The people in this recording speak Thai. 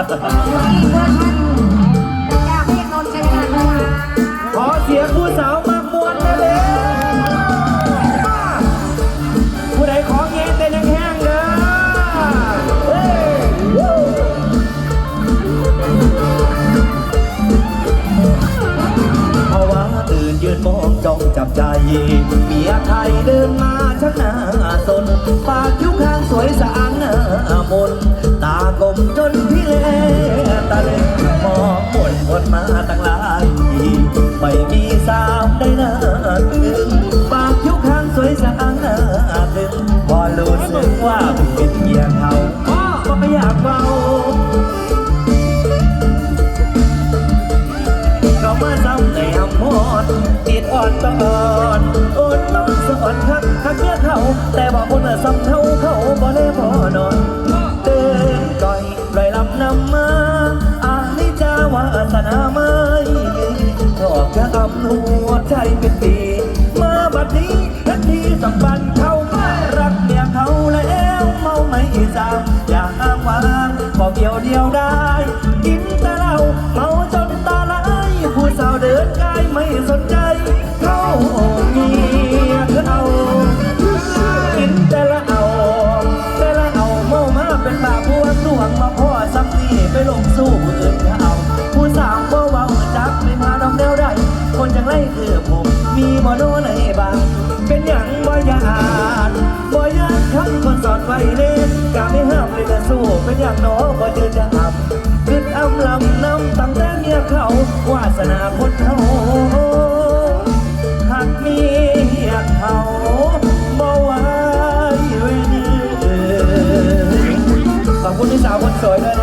ขอเสียงผู้สาวมาบ่วนเลยผู้ใดขอเงี้ยเต้นแห้งเด้อเฮ้ยภาวะอื่นยืนมองจ้องจับใจเมียไทยเดินมาชักหน้าสนปากยุ้งคางสวยสะอาดหน้ามนากมจนพี่เลตะลึงมองบนบนมาตั้งหลายปีไม่มีสาวได้น่าตึงปากคิ้วข้างสวยสะอาดหน้าตึงพอรู้สึกว่าเป็นเมียเขา หัวใจเป็นปี มาบัดนี้ทันทีสัมพันธ์เขาไม่รักเมียเขาแล้วเมาไม่จำอย่าอ้างวางบอกเดียวเดียวได้กิน เป็นอย่างบ่ยาดบ่ยานคำคนสอนไว้เล่นกาไม่ห้ามเลยแต่สู้เป็นอย่างน้อบ่เจอจะอับขึ้นอำลำน้ำตั้งแต่เมียเขาวาสนาคนเขาหากมีเมียเขาบ่ไว้เวนือขอบคุณที่สาวคนสวยด้ย